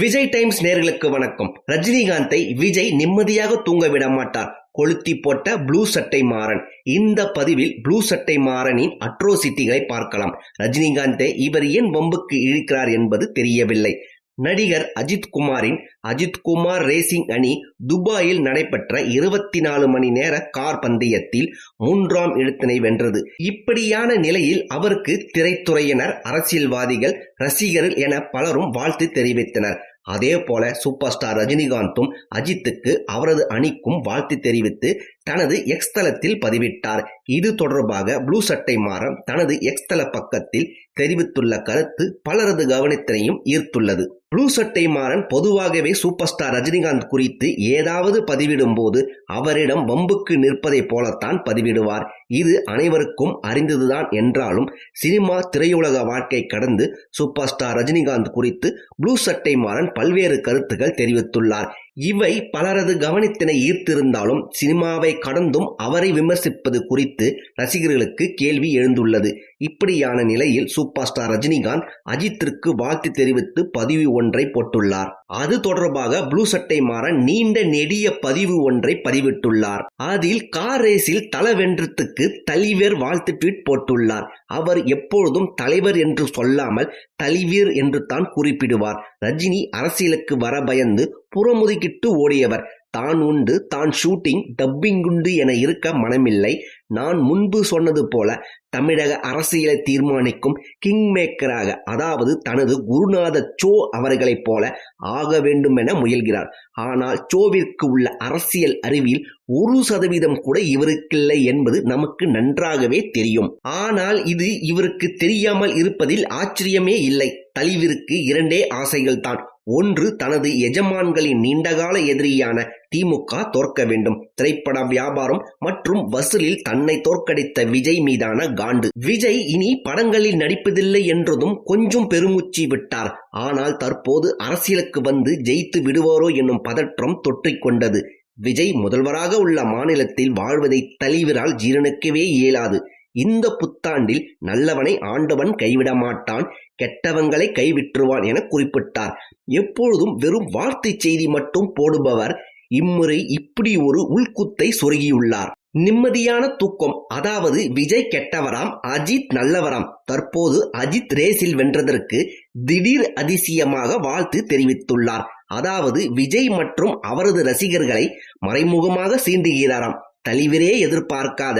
Vijay times நேர்களுக்கு வணக்கம். ரஜினிகாந்தை விஜய் நிம்மதியாக தூங்க விட மாட்டார் கொளுத்தி போட்ட ப்ளூ சட்டை மாறன். இந்த பதிவில் ப்ளூ சட்டை மாறனின் அட்ரோசிட்டிகளை பார்க்கலாம். ரஜினிகாந்தை இவர் ஏன் வம்புக்கு இழுக்கிறார் என்பது தெரியவில்லை. நடிகர் அஜித் குமாரின் அஜித் குமார் ரேசிங் அணி துபாயில் நடைபெற்ற இருபத்தி நாலு மணி நேர கார் பந்தயத்தில் மூன்றாம் இடத்தினை வென்றது. இப்படியான நிலையில் அவருக்கு திரைத்துறையினர் அரசியல்வாதிகள் ரசிகர்கள் என பலரும் வாழ்த்து தெரிவித்தனர். அதே போல சூப்பர் ஸ்டார் ரஜினிகாந்தும் அஜித்துக்கு அவரது அணிக்கும் வாழ்த்து தெரிவித்து தனது எக்ஸ் தளத்தில் பதிவிட்டார். இது தொடர்பாக ப்ளூ சட்டை மாறம் தனது எக்ஸ் தள பக்கத்தில் தெரிவித்துள்ள கருத்து பலரது கவனத்தினையும் ஈர்த்துள்ளது. ப்ளூ சட்டை மாறன் பொதுவாகவே சூப்பர் ஸ்டார் ரஜினிகாந்த் குறித்து ஏதாவது பதிவிடும் போது அவரிடம் வம்புக்கு நிற்பதைப் போலத்தான் பதிவிடுவார். இது அனைவருக்கும் அறிந்ததுதான் என்றாலும் சினிமா திரையுலக வாழ்க்கை கடந்து சூப்பர் ஸ்டார் ரஜினிகாந்த் குறித்து ப்ளூ சட்டை மாறன் பல்வேறு கருத்துக்கள் தெரிவித்துள்ளார். இவை பலரது கவனத்தினை ஈர்த்திருந்தாலும் சினிமாவை கடந்தும் அவரை விமர்சிப்பது குறித்து ரசிகர்களுக்கு கேள்வி எழுந்துள்ளது. இப்படியான நிலையில் சூப்பர் ஸ்டார் ரஜினிகாந்த் அஜித்திற்கு வாழ்த்து தெரிவித்து பதிவு ஒன்றை போட்டுள்ளார். அது தொடர்பாக ப்ளூ சட்டை மாற நீண்ட நெடிய பதிவு ஒன்றை பதிவிட்டுள்ளார். அதில் கார் ரேஸில் தலவென்றத்துக்கு தலைவர் வாழ்த்து ட்வீட் போட்டுள்ளார். அவர் எப்பொழுதும் தலைவர் என்று சொல்லாமல் தலைவீர் என்று தான் குறிப்பிடுவார். ரஜினி அரசியலுக்கு வர பயந்து புறமுதுகிட்டு ஓடியவர். தான் உண்டு தான் ஷூட்டிங் டப்பிங் உண்டு என இருக்க மனமில்லை. நான் முன்பு சொன்னது போல தமிழக அரசியலை தீர்மானிக்கும் கிங் மேக்கராக அதாவது தனது குருநாத சோ அவர்களைப் போல ஆக வேண்டும் என முயல்கிறார். ஆனால் சோவிற்கு உள்ள அரசியல் அறிவில் ஒரு சதவீதம் கூட இவருக்கில்லை என்பது நமக்கு நன்றாகவே தெரியும். ஆனால் இது இவருக்கு தெரியாமல் இருப்பதில் ஆச்சரியமே இல்லை. தலிவிற்கு இரண்டே ஆசைகள் தான் ஒன்று தனது எஜமான்களின் நீண்டகால எதிரியான திமுக தோற்க வேண்டும். திரைப்பட வியாபாரம் மற்றும் வசூலில் தன்னை தோற்கடித்த விஜய் மீதான காண்டு. விஜய் இனி படங்களில் நடிப்பதில்லை என்றதும் கொஞ்சம் பெருமூச்சு விட்டார். ஆனால் தற்போது அரசியலுக்கு வந்து ஜெயித்து விடுவாரோ என்னும் பதற்றம் தொற்றிக்கொண்டது விஜய் முதல்வராக உள்ள மாநிலத்தில் வாழ்வதை தலைவரால் ஜீரணிக்கவே இயலாது. இந்த புத்தாண்டில் நல்லவனை ஆண்டவன் கைவிட மாட்டான் கெட்டவங்களை கைவிட்டுருவான் என குறிப்பிட்டார். எப்பொழுதும் வெறும் வார்த்தை செய்தி மட்டும் போடுபவர் இம்முறை இப்படி ஒரு உள்குத்தை சொருகியுள்ளார். நிம்மதியான தூக்கம் அதாவது விஜய் கெட்டவராம் அஜித் நல்லவராம் தற்போது அஜித் ரேஸில் வென்றதற்கு திடீர் அதிசயமாக வாழ்த்து தெரிவித்துள்ளார். அதாவது விஜய் மற்றும் அவரது ரசிகர்களை மறைமுகமாக சீண்டுகிறாராம். தலிவிரே எதிர்பார்க்காத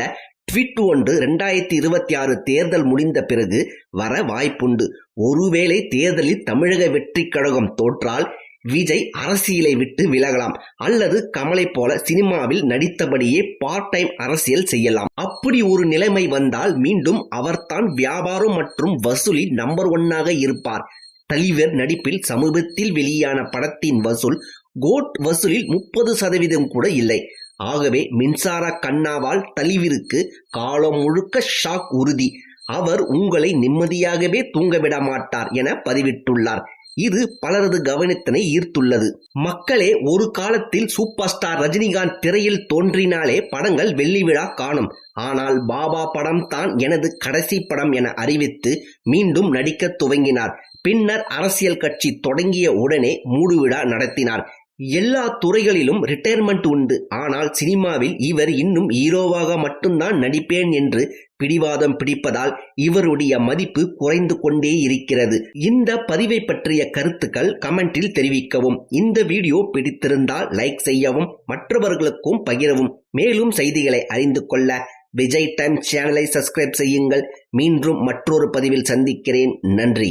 ட்விட் ஒன்று ரெண்டாயிரத்தி இருபத்தி ஆறு தேர்தல் முடிந்த பிறகு வர வாய்ப்புண்டு. ஒருவேளை தேர்தலில் தமிழக வெற்றி கழகம் தோற்றால் விஜய் அரசியலை விட்டு விலகலாம். அல்லது கமலை போல சினிமாவில் நடித்தபடியே பார்ட் டைம் அரசியல் செய்யலாம். அப்படி ஒரு நிலைமை வந்தால் மீண்டும் அவர்தான் வியாபாரம் மற்றும் வசூலில் நம்பர் ஒன்னாக இருப்பார். தலிவர் நடிப்பில் சமீபத்தில் வெளியான படத்தின் வசூல் கோட் வசூலில் முப்பது சதவீதம் கூட இல்லை. ஆகவே மின்சார கண்ணாவால் தலிவிற்கு காலம் முழுக்க ஷாக் உறுதி. அவர் உங்களை நிம்மதியாகவே தூங்கவிட மாட்டார் என பதிவிட்டுள்ளார். இது பலரது கவனத்தினை ஈர்த்துள்ளது. மக்களே ஒரு காலத்தில் சூப்பர் ஸ்டார் ரஜினிகாந்த் திரையில் தோன்றினாலே படங்கள் வெள்ளி விழா காணும். ஆனால் பாபா படம் தான் எனது கடைசி படம் என அறிவித்து மீண்டும் நடிக்க துவங்கினார். பின்னர் அரசியல் கட்சி தொடங்கிய உடனே மூடுவிழா நடத்தினார். எல்லா துறைகளிலும் ரிட்டையர்மெண்ட் உண்டு. ஆனால் சினிமாவில் இவர் இன்னும் ஹீரோவாக மட்டும்தான் நடிப்பேன் என்று பிடிவாதம் பிடிப்பதால் இவருடைய மதிப்பு குறைந்து கொண்டே இருக்கிறது. இந்த பதிவை பற்றிய கருத்துக்கள் கமெண்டில் தெரிவிக்கவும். இந்த வீடியோ பிடித்திருந்தால் லைக் செய்யவும் மற்றவர்களுக்கும் பகிரவும். மேலும் செய்திகளை அறிந்து கொள்ள விஜய் டைம் சேனலை சப்ஸ்கிரைப் செய்யுங்கள். மீண்டும் மற்றொரு பதிவில் சந்திக்கிறேன். நன்றி.